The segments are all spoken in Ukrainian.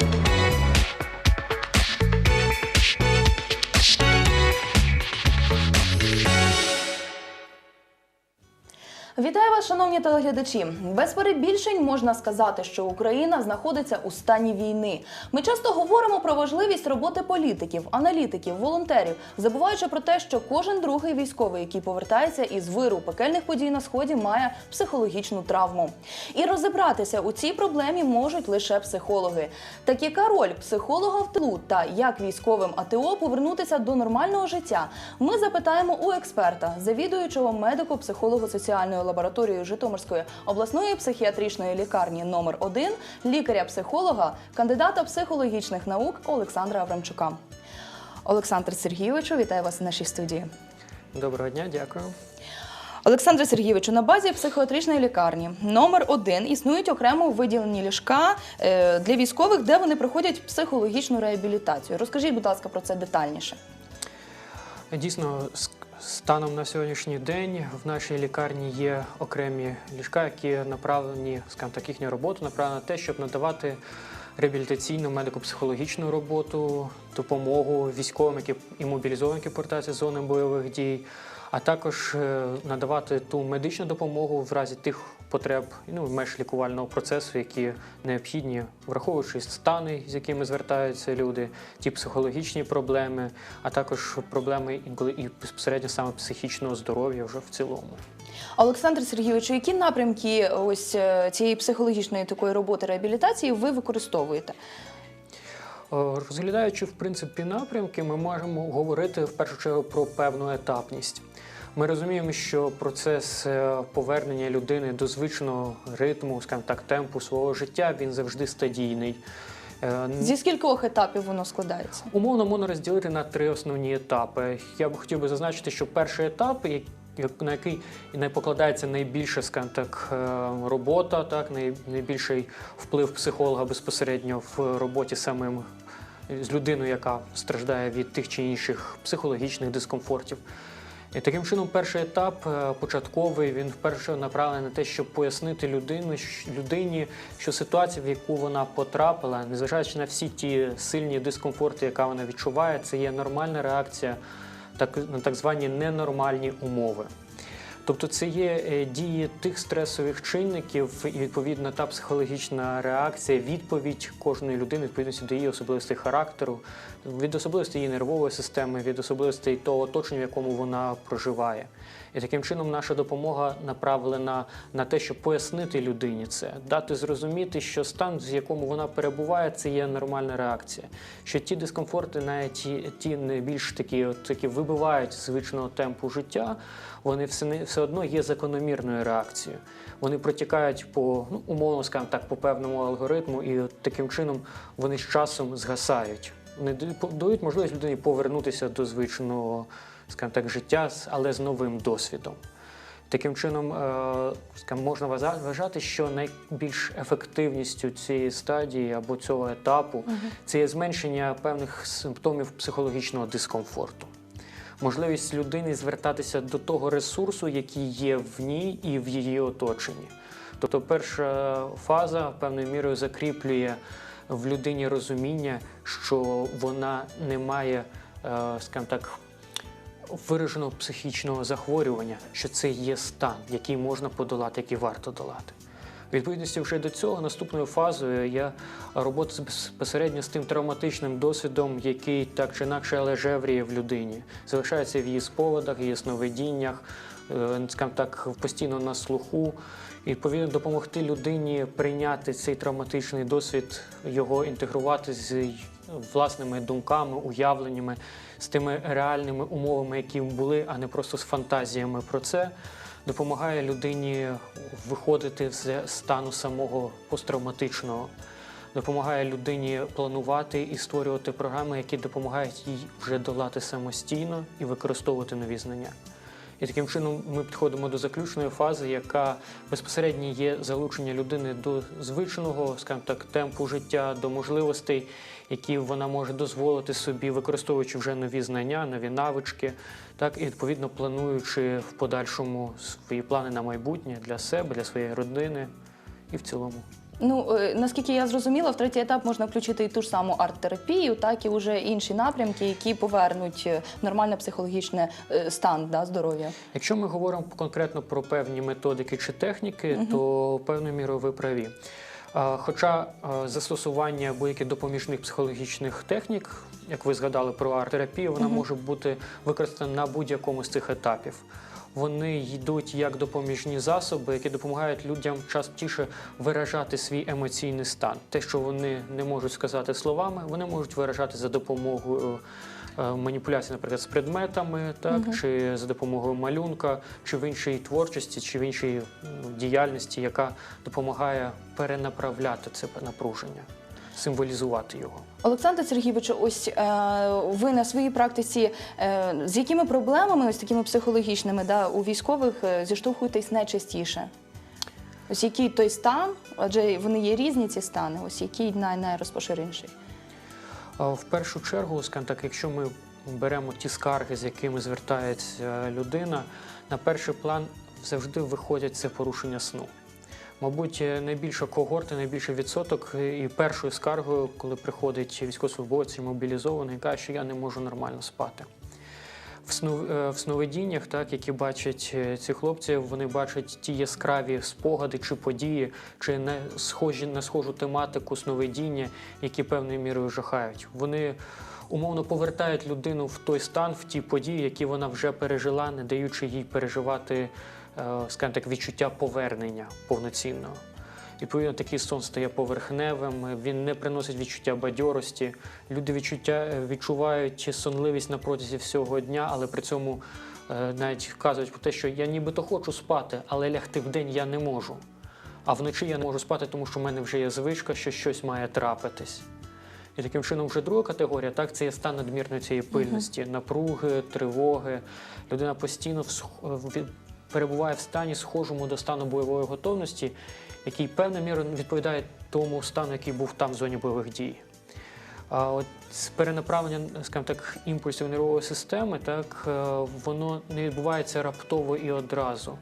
you Вітаю вас, шановні телеглядачі. Без перебільшень можна сказати, що Україна знаходиться у стані війни. Ми часто говоримо про важливість роботи політиків, аналітиків, волонтерів, забуваючи про те, що кожен другий військовий, який повертається із виру пекельних подій на сході, має психологічну травму. І розібратися у цій проблемі можуть лише психологи. Так яка роль психолога в тилу та як військовим АТО повернутися до нормального життя? Ми запитаємо у експерта, завідуючого медико-психолого-соціальної лабораторії Житомирської обласної психіатричної лікарні номер 1 лікаря-психолога, кандидата психологічних наук Олександра Аврамчука. Олександр Сергійовичу, вітаю вас в нашій студії. Доброго дня, дякую. Олександре Сергійовичу, на базі психіатричної лікарні номер 1 існують окремо виділені ліжка е, для військових, де вони проходять психологічну реабілітацію. Розкажіть, будь ласка, про це детальніше. Дійсно, станом на сьогоднішній день в нашій лікарні є окремі ліжка, які направлені, скажімо так, їхня робота направлена на те, щоб надавати реабілітаційну медико-психологічну роботу, допомогу військовим, які і мобілізовані, які повертаються з зони бойових дій, а також е, надавати ту медичну допомогу в разі тих потреб ну, меж лікувального процесу, які необхідні, враховуючи стани, з якими звертаються люди, ті психологічні проблеми, а також проблеми інколи і безпосередньо саме психічного здоров'я вже в цілому. Олександр Сергійович, які напрямки ось е, цієї психологічної такої роботи реабілітації ви використовуєте? Е, Розглядаючи в принципі напрямки, ми можемо говорити в першу чергу про певну етапність. Ми розуміємо, що процес е, повернення людини до звичного ритму, скажімо так, темпу свого життя він завжди стадійний. Е, Зі скількох етапів воно складається? Умовно можна розділити на три основні етапи. Я б хотів би зазначити, що перший етап, на який не покладається найбільше, скажімо так, е, робота, так найбільший вплив психолога безпосередньо в роботі самим з людиною, яка страждає від тих чи інших психологічних дискомфортів. І таким чином, перший етап е, початковий він вперше направлений на те, щоб пояснити людину, людині, що ситуація, в яку вона потрапила, незважаючи на всі ті сильні дискомфорти, яка вона відчуває, це є нормальна реакція так, на так звані ненормальні умови. Тобто це є е, дії тих стресових чинників і відповідно та психологічна реакція, відповідь кожної людини відповідності до її особливостей характеру, від особливостей її нервової системи, від особливостей того оточення, в якому вона проживає. І таким чином наша допомога направлена на те, щоб пояснити людині це, дати зрозуміти, що стан, в якому вона перебуває, це є нормальна реакція. Що ті дискомфорти, навіть ті, ті найбільш такі, от, такі вибивають звичного темпу життя, вони все, все одно є закономірною реакцією. Вони протікають по ну, умовно скажімо так, по певному алгоритму, і от таким чином вони з часом згасають. Вони дають- можливість людині повернутися до звичного, скажімо так, життя, але з новим досвідом. Таким чином, е, скажімо, можна вважати, що найбільш ефективністю цієї стадії або цього етапу це є зменшення певних симптомів психологічного дискомфорту. Можливість людини звертатися до того ресурсу, який є в ній і в її оточенні. Тобто, перша фаза певною мірою закріплює в людині розуміння, що вона не має, е, скажімо так, вираженого психічного захворювання, що це є стан, який можна подолати, який варто долати. Відповідності вже до цього наступною фазою є робота безпосередньо з тим травматичним досвідом, який так чи інакше але жевріє в людині, залишається в її спогадах, її сновидіннях, е, скажімо так, постійно на слуху. І відповідно допомогти людині прийняти цей травматичний досвід, його інтегрувати з власними думками, уявленнями, з тими реальними умовами, які були, а не просто з фантазіями про це, допомагає людині виходити з стану самого посттравматичного, допомагає людині планувати і створювати програми, які допомагають їй вже долати самостійно і використовувати нові знання. І таким чином ми підходимо до заключної фази, яка безпосередньо є залучення людини до звичного, скажімо так, темпу життя, до можливостей, які вона може дозволити собі, використовуючи вже нові знання, нові навички, так і відповідно плануючи в подальшому свої плани на майбутнє для себе, для своєї родини і в цілому Ну е, наскільки я зрозуміла, в третій етап можна включити і ту ж саму арт-терапію, так і вже інші напрямки, які повернуть е, нормальне психологічне е, стан да, здоров'я. Якщо ми говоримо конкретно про певні методики чи техніки, то певною мірою ви праві. Хоча застосування будь-яких допоміжних психологічних технік, як ви згадали про арт-терапію, вона може бути використана на будь-якому з цих етапів. Вони йдуть як допоміжні засоби, які допомагають людям частіше виражати свій емоційний стан. Те, що вони не можуть сказати словами, вони можуть виражати за допомогою е, маніпуляцій, наприклад, з предметами, так чи за допомогою малюнка, чи в іншій творчості, чи в іншій діяльності, яка допомагає перенаправляти це напруження, символізувати його. Олександр Сергійович, ось е, ви на своїй практиці е, з якими проблемами, ось такими психологічними, да, у військових е, зіштовхуєтесь найчастіше? Ось який той стан, адже вони є різні ці стани, ось який най найрозпоширеніший? В першу чергу, скажімо так, якщо ми беремо ті скарги, з якими звертається людина, на перший план завжди виходять це порушення сну. Мабуть, найбільша когорта, найбільший відсоток і першою скаргою, коли приходить військовослужбовець мобілізований, каже, що я не можу нормально спати. В, е, сновидіннях, так, які бачать е, ці хлопці, вони бачать ті яскраві спогади чи події, чи не схожі на схожу тематику сновидіння, які певною мірою жахають. Вони умовно повертають людину в той стан, в ті події, які вона вже пережила, не даючи їй переживати, е, скажімо так, відчуття повернення повноцінного. Відповідно, такий сон стає поверхневим, він не приносить відчуття бадьорості. Люди відчуття, е, відчувають сонливість на протязі всього дня, але при цьому е, навіть вказують про те, що я нібито хочу спати, але лягти вдень я не можу. А вночі я не можу спати, тому що в мене вже є звичка, що щось має трапитись. І таким чином, вже друга категорія, так, це є стан надмірної цієї пильності, напруги, тривоги. Людина постійно всх- перебуває в стані, схожому до стану бойової готовності, який певною мірою відповідає тому стану, який був там в зоні бойових дій. А от з перенаправленням, скажімо так, імпульсів нервової системи, так е, воно не відбувається раптово і одразу.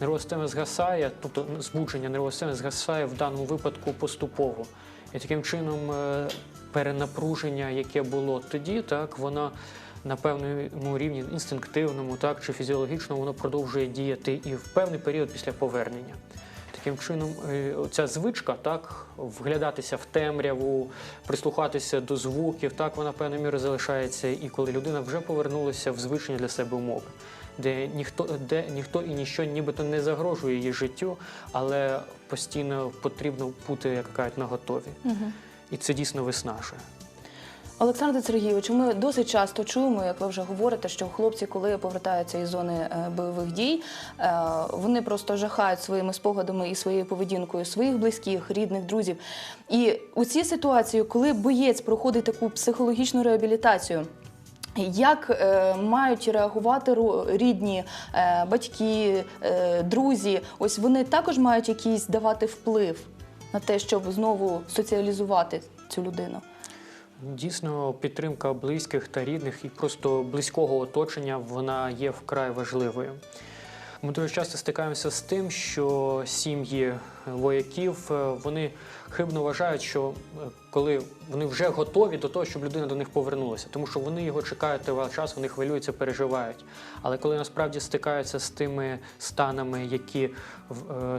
Нервова система згасає, тобто збудження нервової системи згасає в даному випадку поступово. І таким чином е, перенапруження, яке було тоді, так воно на певному рівні інстинктивному, так чи фізіологічному, воно продовжує діяти і в певний період після повернення. Таким чином, е, ця звичка, так, вглядатися в темряву, прислухатися до звуків, так, вона певною мірою залишається і коли людина вже повернулася в звичні для себе умови, де ніхто, де ніхто і ніщо нібито не загрожує її життю, але постійно потрібно бути, як кажуть, наготові. І це дійсно виснажує. Олександр Сергійович, ми досить часто чуємо, як ви вже говорите, що хлопці, коли повертаються із зони е, бойових дій, е, вони просто жахають своїми спогадами і своєю поведінкою своїх близьких, рідних, друзів. І у цій ситуації, коли боєць проходить таку психологічну реабілітацію. Як е, мають реагувати рідні, батьки, друзі? Ось вони також мають якийсь давати вплив на те, щоб знову соціалізувати цю людину. Дійсно, підтримка близьких та рідних і просто близького оточення вона є вкрай важливою. Ми дуже часто стикаємося з тим, що сім'ї вояків е, вони хибно вважають, що е, коли вони вже готові до того, щоб людина до них повернулася, тому що вони його чекають тривалий час, вони хвилюються, переживають. Але коли насправді стикаються з тими станами, які е,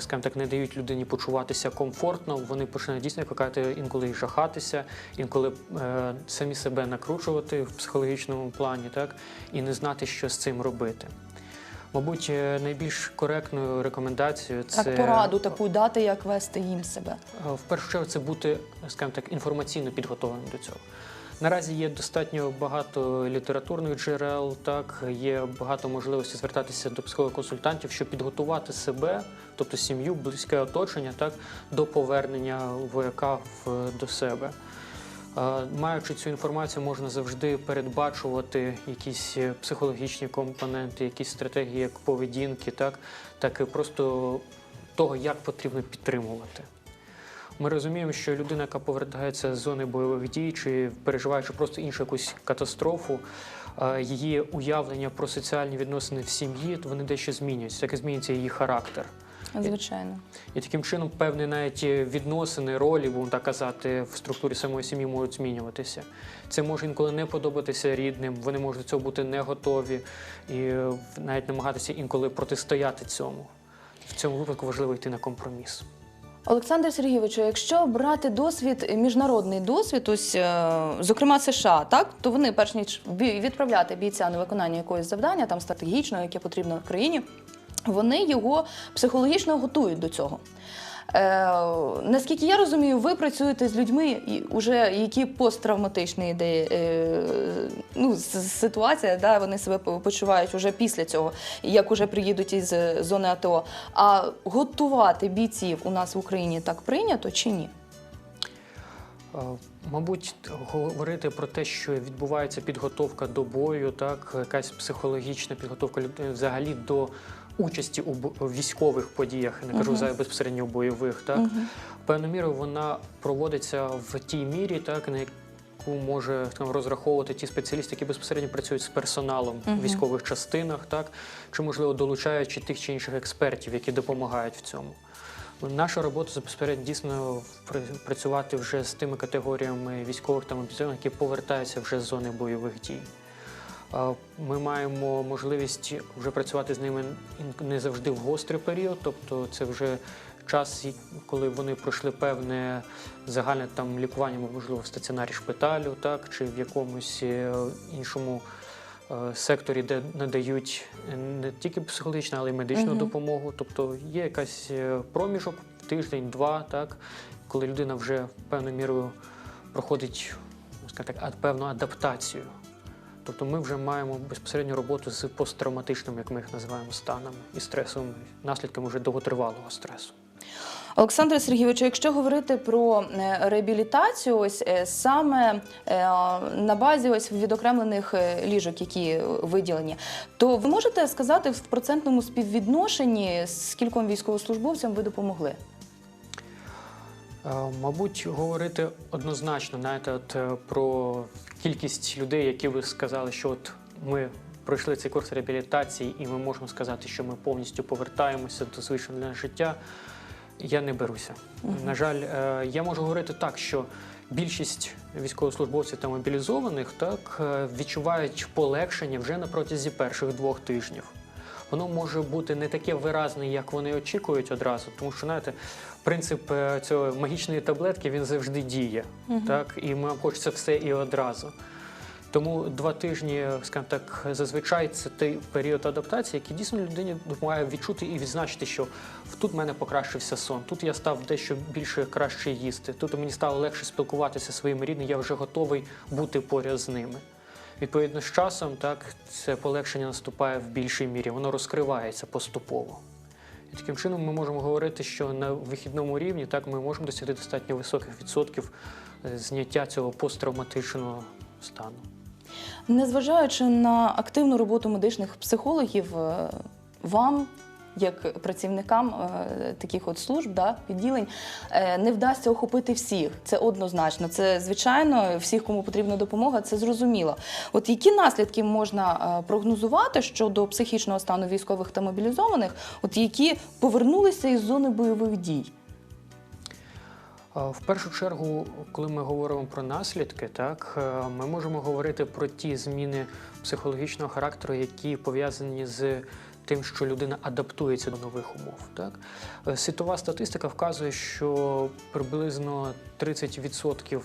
скажімо так, не дають людині почуватися комфортно, вони починають дійсно кажете, інколи і жахатися, інколи е, самі себе накручувати в психологічному плані, так і не знати, що з цим робити. Мабуть, е, найбільш коректною рекомендацією це Так пораду таку дати, як вести їм себе. Е, В першу чергу це бути, скажімо так, інформаційно підготовленим до цього. Наразі є достатньо багато літературних джерел, так є багато можливостей звертатися до психолого-консультантів, щоб підготувати себе, тобто сім'ю, близьке оточення, так до повернення вояка в, до себе. Е, Маючи цю інформацію, можна завжди передбачувати якісь е, психологічні компоненти, якісь стратегії як поведінки, так, так і просто того, як потрібно підтримувати. Ми розуміємо, що людина, яка повертається з зони бойових дій, чи переживаючи просто іншу якусь катастрофу, е, її уявлення про соціальні відносини в сім'ї, то вони дещо змінюються, так і змінюється її характер. Звичайно. І таким чином певні навіть відносини, ролі, будемо так казати, в структурі самої сім'ї можуть змінюватися. Це може інколи не подобатися рідним, вони можуть до цього бути не готові і е, навіть намагатися інколи протистояти цьому. В цьому випадку важливо йти на компроміс. Олександр Сергійовичу, якщо брати досвід, міжнародний досвід, ось е, зокрема США, так то вони, перш ніж відправляти бійця на виконання якогось завдання, там стратегічного, яке потрібно країні, вони його психологічно готують до цього. Е, наскільки я розумію, ви працюєте з людьми, уже які посттравматичні ідеї, е, ну, ситуація, да, вони себе почувають уже після цього, як уже приїдуть із зони АТО. А готувати бійців у нас в Україні так прийнято чи ні? Е, Мабуть, говорити про те, що відбувається підготовка до бою, так якась психологічна підготовка взагалі до участі у військових подіях, не кажу за безпосередньо бойових, так? Певною мірою вона проводиться в тій мірі, так на яку може там, розраховувати ті спеціалісти, які безпосередньо працюють з персоналом в військових частинах, так? Чи можливо долучаючи тих чи інших експертів, які допомагають в цьому. Наша робота безпосередньо дійсно пр- працювати вже з тими категоріями військових та мобілізованих, які повертаються вже з зони бойових дій. Ми маємо можливість вже працювати з ними не завжди в гострий період, тобто це вже час, коли вони пройшли певне загальне там лікування, можливо, в стаціонарі шпиталю, так чи в якомусь е, іншому е, секторі, де надають е, не тільки психологічну, але й медичну Мгм. допомогу. Тобто є якась проміжок, тиждень, два, так, коли людина вже певною мірою проходить скажімо так, певну адаптацію. Тобто ми вже маємо безпосередню роботу з посттравматичними, як ми їх називаємо, станами і стресовими наслідками вже довготривалого стресу. Олександре Сергійовичу, якщо говорити про е, реабілітацію, ось е, саме е, на базі ось відокремлених ліжок, які виділені, то ви можете сказати в процентному співвідношенні, з кільком військовослужбовцям ви допомогли? Мабуть, говорити однозначно, знаєте, от про кількість людей, які ви сказали, що от ми пройшли цей курс реабілітації, і ми можемо сказати, що ми повністю повертаємося до звичайного життя. Я не беруся. На жаль, е, я можу говорити так, що більшість військовослужбовців та мобілізованих так е, відчувають полегшення вже на протязі перших двох тижнів. Воно може бути не таке виразне, як вони очікують одразу, тому що знаєте, принцип е, цього магічної таблетки він завжди діє, так і нам хочеться все і одразу. Тому два тижні, скажімо так, зазвичай це той період адаптації, який дійсно людині допомагає відчути і відзначити, що тут в мене покращився сон, тут я став дещо більше краще їсти, тут мені стало легше спілкуватися зі своїми рідними, я вже готовий бути поряд з ними. Відповідно, з часом так це полегшення наступає в більшій мірі, воно розкривається поступово. І таким чином ми можемо говорити, що на вихідному рівні так ми можемо досягти достатньо високих відсотків е, зняття цього посттравматичного стану. Незважаючи на активну роботу медичних психологів, е, вам, як працівникам е, таких от служб, да, відділень, е, не вдасться охопити всіх. Це однозначно. Це звичайно, всіх, кому потрібна допомога, це зрозуміло. От які наслідки можна е, прогнозувати щодо психічного стану військових та мобілізованих, от які повернулися із зони бойових дій? В першу чергу, коли ми говоримо про наслідки, так ми можемо говорити про ті зміни психологічного характеру, які пов'язані з тим, що людина адаптується до нових умов. Так Е, світова статистика вказує, що приблизно 30%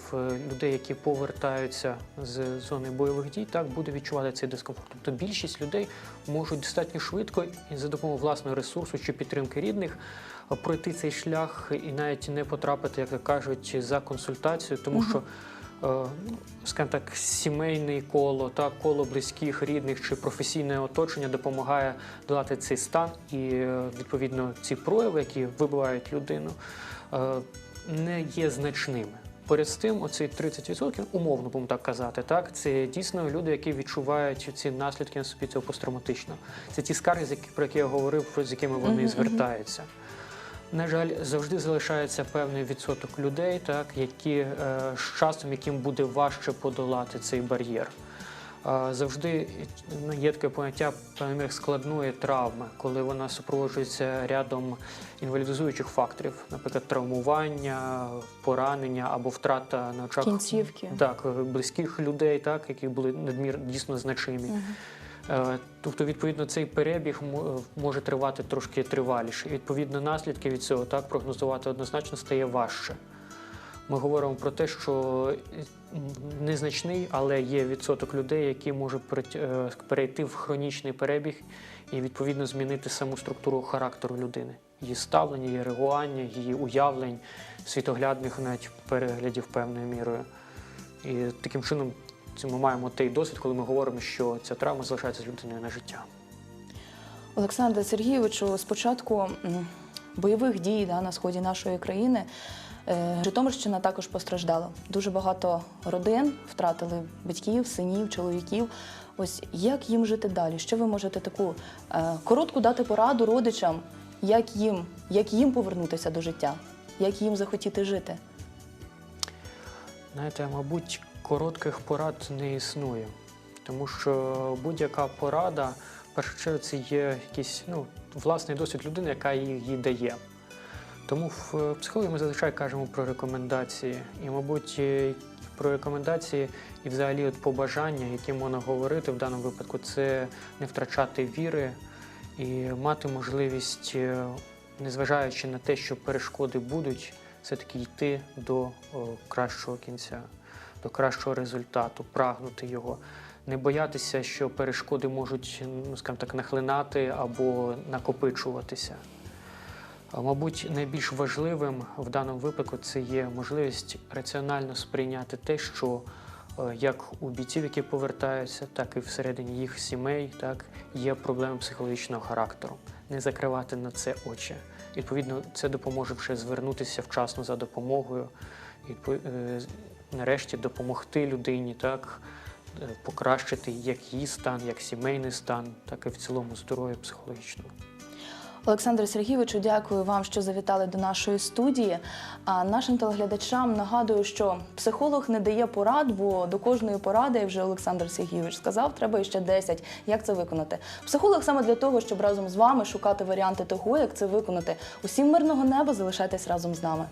людей, які повертаються з зони бойових дій, так буде відчувати цей дискомфорт. Тобто більшість людей можуть достатньо швидко і за допомогою власного ресурсу чи підтримки рідних е, пройти цей шлях і навіть не потрапити, як кажуть, за консультацію, тому що. Е, Скажімо так, сімейне коло, так, коло близьких, рідних чи професійне оточення допомагає долати цей стан, і е, відповідно ці прояви, які вибивають людину, е, не є значними. Поряд з тим, оці 30%, умовно будемо так казати, так це дійсно люди, які відчувають ці наслідки на собі цього посттравматичного. Це ті скарги, про які я говорив, з якими вони звертаються. На жаль, завжди залишається певний відсоток людей, так які е, з часом, яким буде важче подолати цей бар'єр. А, Завжди ну, є таке поняття мірою, складної травми, коли вона супроводжується рядом інвалідизуючих факторів, наприклад, травмування, поранення або втрата на очах Кінцівки. так, близьких людей, так, які були надмір дійсно значимі. Е, Тобто, відповідно, цей перебіг може тривати трошки триваліше. Відповідно, наслідки від цього так прогнозувати однозначно стає важче. Ми говоримо про те, що незначний, але є відсоток людей, які можуть е, перейти в хронічний перебіг і відповідно змінити саму структуру характеру людини, її ставлення, її реагування, її уявлень, світоглядних навіть переглядів певною мірою. І таким чином це ми маємо той досвід, коли ми говоримо, що ця травма залишається з людиною на життя. Олександре Сергійовичу, з початку бойових дій да, на сході нашої країни е, Житомирщина також постраждала. Дуже багато родин втратили батьків, синів, чоловіків. Ось як їм жити далі? Що ви можете таку е, коротку дати пораду родичам, як їм, як їм повернутися до життя, як їм захотіти жити? Знаєте, мабуть, коротких порад не існує, тому що будь-яка порада, в першу чергу, це є якийсь ну, власний досвід людини, яка її дає. Тому в е, психології ми зазвичай кажемо про рекомендації. І, мабуть, е, про рекомендації і взагалі от побажання, які можна говорити в даному випадку, це не втрачати віри і мати можливість, е, незважаючи на те, що перешкоди будуть, все-таки йти до кращого кінця, до кращого результату, прагнути його. Не боятися, що перешкоди можуть, ну скажімо так, нахлинати або накопичуватися. Мабуть, найбільш важливим в даному випадку це є можливість раціонально сприйняти те, що е, як у бійців, які повертаються, так і всередині їх сімей, так є проблеми психологічного характеру. Не закривати на це очі. Відповідно, це допоможе вже звернутися вчасно за допомогою, е, нарешті допомогти людині, так е, покращити як її стан, як сімейний стан, так і в цілому здоров'я психологічного. Олександре Сергійовичу, дякую вам, що завітали до нашої студії. А нашим телеглядачам нагадую, що психолог не дає порад, бо до кожної поради, вже Олександр Сергійович сказав, треба ще 10. Як це виконати? Психолог саме для того, щоб разом з вами шукати варіанти того, як це виконати. Усім мирного неба залишайтесь разом з нами.